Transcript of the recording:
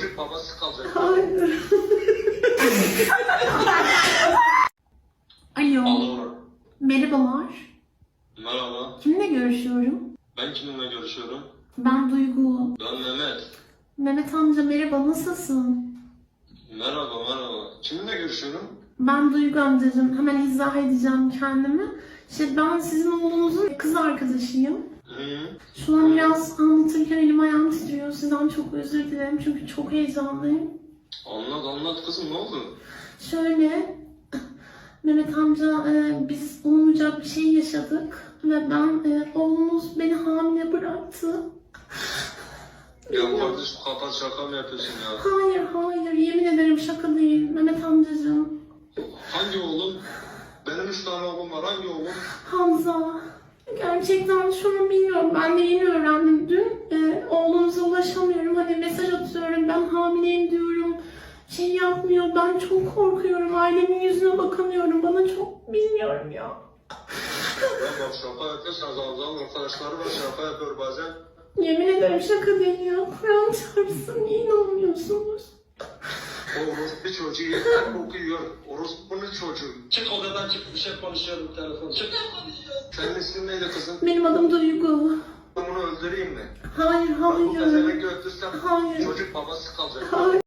Çocuk babası kalacak. Hayır. Alo. Alo. Merhabalar. Merhaba. Kiminle görüşüyorum? Ben kiminle görüşüyorum? Ben Duygu. Ben Mehmet. Mehmet amca merhaba nasılsın? Merhaba merhaba. Kiminle görüşüyorum? Ben Duygu amcacığım. Hemen izah edeceğim kendimi. İşte ben sizin oğlunuzun kız arkadaşıyım. Hı. Şu an biraz anlatırken elim ayağım titriyor. Sizden çok özür dilerim çünkü çok heyecanlıyım. Anlat anlat kızım ne oldu? Şöyle, Mehmet amca e, biz olmayacak bir şey yaşadık ve ben e, oğlumuz beni hamile bıraktı. Ya kardeşim kapat şaka mı yapıyorsun ya? Hayır hayır yemin ederim şaka değil Mehmet amcacığım. Hangi oğlum? Benim üç tane oğlum var. Hangi oğlum? Hamza. Gerçekten şu an bilmiyorum. Ben de yeni öğrendim dün. Mesaj atıyorum. Ben hamileyim diyorum. Şey yapmıyor. Ben çok korkuyorum. Ailemin yüzüne bakamıyorum. Bana çok bilmiyorum ya. Bak şaka yapıyorsanız Hamza'nın arkadaşları var şaka yapıyor bazen. Yemin ederim şaka değil ya. Kur'an çarpsın. Niye inanmıyorsunuz? O orospu çocuğu yeter okuyor. Orospu'nun çocuğu. Çık odadan çık bir şey konuşuyorum telefon. Çık. Senin ismin neydi kızım? Benim adım Duygu. Bunu öldüreyim mi? Hayır Bak hayır. pezevenk öldürsem Hayır. çocuk babası kalacak. Hayır.